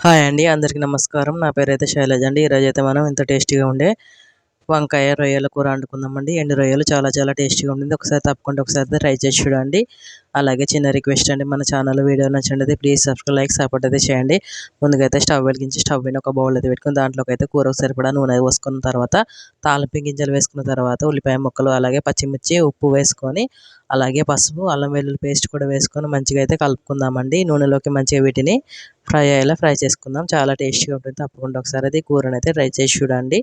Hi అండి అందరికీ నమస్కారం. నా పేరు అయితే శైలజ అండి. ఈరోజు అయితే మనం ఇంత టేస్టీగా ఉండే వంకాయ రొయ్యల కూర వండుకుందామండి. ఎండు రొయ్యలు చాలా చాలా టేస్టీగా ఉంటుంది ఒకసారి తప్పకుండా ఒకసారి ట్రై చేసి చూడండి. అలాగే చిన్న రిక్వెస్ట్ అండి మన ఛానల్ వీడియో నచ్చండి ప్లీజ్ సబ్స్క్రైబ్ లైక్ సపోర్ట్ అయితే చేయండి. ముందుగా అయితే స్టవ్ వెలిగించి స్టవ్ మీద ఒక బౌల్ అయితే పెట్టుకుని దాంట్లోకి అయితే కూరకు సరిపడా నూనె పోసుకున్న తర్వాత తాలింపు గింజలు వేసుకున్న తర్వాత ఉల్లిపాయ ముక్కలు అలాగే పచ్చిమిర్చి ఉప్పు వేసుకొని అలాగే పసుపు అల్లం వెల్లుల్లి పేస్ట్ కూడా వేసుకొని మంచిగా అయితే కలుపుకుందామండి. నూనెలోకి మంచిగా వీటిని ఫ్రై అయ్యేలా ఫ్రై చేసుకుందాం. చాలా టేస్టీగా ఉంటుంది. తప్పకుండా ఒకసారి అయితే కూరని అయితే ట్రై చేసి చూడండి.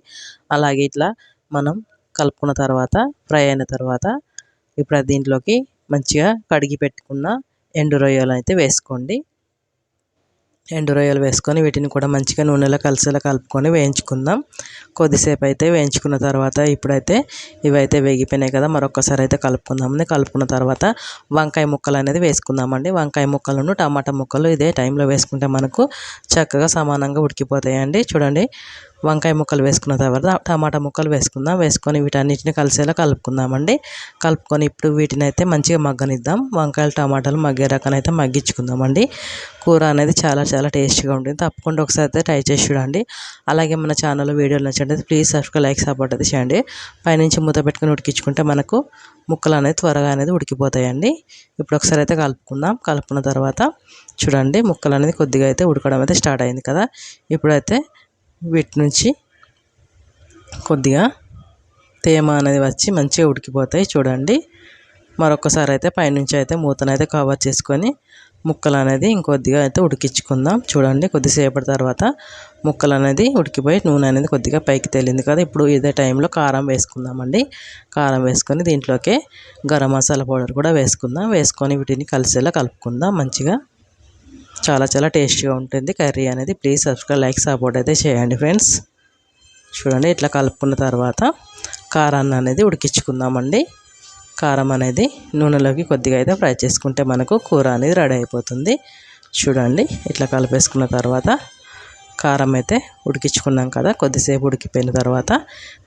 అలాగే ఇట్లా మనం కలుపుకున్న తర్వాత ఫ్రై అయిన తర్వాత ఇప్పుడు దీంట్లోకి మంచిగా కడిగి పెట్టుకున్న ఎండు రొయ్యలు అయితే వేసుకోండి. ఎండు రొయ్యలు వేసుకొని వీటిని కూడా మంచిగా నూనెలో కలిసేలా కలుపుకొని వేయించుకుందాం. కొద్దిసేపు అయితే వేయించుకున్న తర్వాత ఇప్పుడైతే ఇవైతే వేగిపోయినాయి కదా మరొకసారి అయితే కలుపుకుందామండి కలుపుకున్న తర్వాత వంకాయ ముక్కలు అనేది వేసుకుందామండి. వంకాయ ముక్కలను టమాటా ముక్కలు ఇదే టైంలో వేసుకుంటే మనకు చక్కగా సమానంగా ఉడికిపోతాయండి. చూడండి వంకాయ ముక్కలు వేసుకున్న తర్వాత టమాటా ముక్కలు వేసుకుందాం. వేసుకొని వీటన్నిటిని కలిసేలా కలుపుకుందామండి. కలుపుకొని ఇప్పుడు వీటిని అయితే మంచిగా మగ్గనిద్దాం. వంకాయలు టమాటాలు మగ్గే రకాన్ని అయితే మగ్గించుకుందామండి. కూర అనేది చాలా చాలా టేస్టీగా ఉంటుంది. తప్పకుండా ఒకసారి అయితే ట్రై చేసి చూడండి. అలాగే మన ఛానల్ వీడియోలు నచ్చండి ప్లీజ్ సబ్స్క్రైబ్ లైక్ సపోర్ట్ అయితే చేయండి. పైనుంచి మూత పెట్టుకుని ఉడికించుకుంటే మనకు ముక్కలు అనేది త్వరగా అనేది ఉడికిపోతాయండి. ఇప్పుడు ఒకసారి అయితే కలుపుకుందాం. కలుపుకున్న తర్వాత చూడండి ముక్కలు అనేది కొద్దిగా అయితే ఉడకడం అయితే స్టార్ట్ అయింది కదా. ఇప్పుడైతే వీటి నుంచి కొద్దిగా తేమ అనేది వచ్చి మంచిగా ఉడికిపోతాయి చూడండి. మరొకసారి అయితే పైనుంచి అయితే మూతనైతే కవర్ చేసుకొని ముక్కలు అనేది ఇంకొద్దిగా అయితే ఉడికించుకుందాం. చూడండి కొద్దిసేపటి తర్వాత ముక్కలు అనేది ఉడికిపోయి నూనె అనేది కొద్దిగా పైకి తేలింది కదా. ఇప్పుడు ఇదే టైంలో కారం వేసుకుందామండి. కారం వేసుకొని దీంట్లోకి గరం మసాలా పౌడర్ కూడా వేసుకుందాం. వేసుకొని వీటిని కలిసేలా కలుపుకుందాం మంచిగా. చాలా చాలా టేస్టీగా ఉంటుంది. కర్రీ అనేది ప్లీజ్ సబ్స్క్రైబ్ లైక్ సపోర్ట్ అయితే చేయండి ఫ్రెండ్స్. చూడండి ఇట్లా కలుపుకున్న తర్వాత కారాన్ని అనేది ఉడికించుకుందామండి. కారం అనేది నూనెలోకి కొద్దిగా అయితే ఫ్రై చేసుకుంటే మనకు కూర అనేది రెడీ అయిపోతుంది. చూడండి ఇట్లా కలిపేసుకున్న తర్వాత కారం అయితే ఉడికించుకున్నాం కదా కొద్దిసేపు ఉడికిపోయిన తర్వాత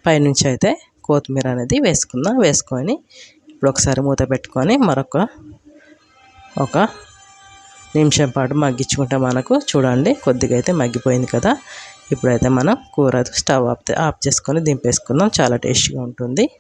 పైనుంచి అయితే కొత్తిమీర అనేది వేసుకుందాం. వేసుకొని ఇప్పుడు ఒకసారి మూత పెట్టుకొని మరొక ఒక నిమిషం పాటు మగ్గించుకుంటే మనకు చూడండి కొద్దిగా అయితే మగ్గిపోయింది కదా. ఇప్పుడైతే మనం కూర స్టవ్ ఆఫ్ ఆఫ్ చేసుకొని దింపేసుకుందాం. చాలా టేస్టీగా ఉంటుంది.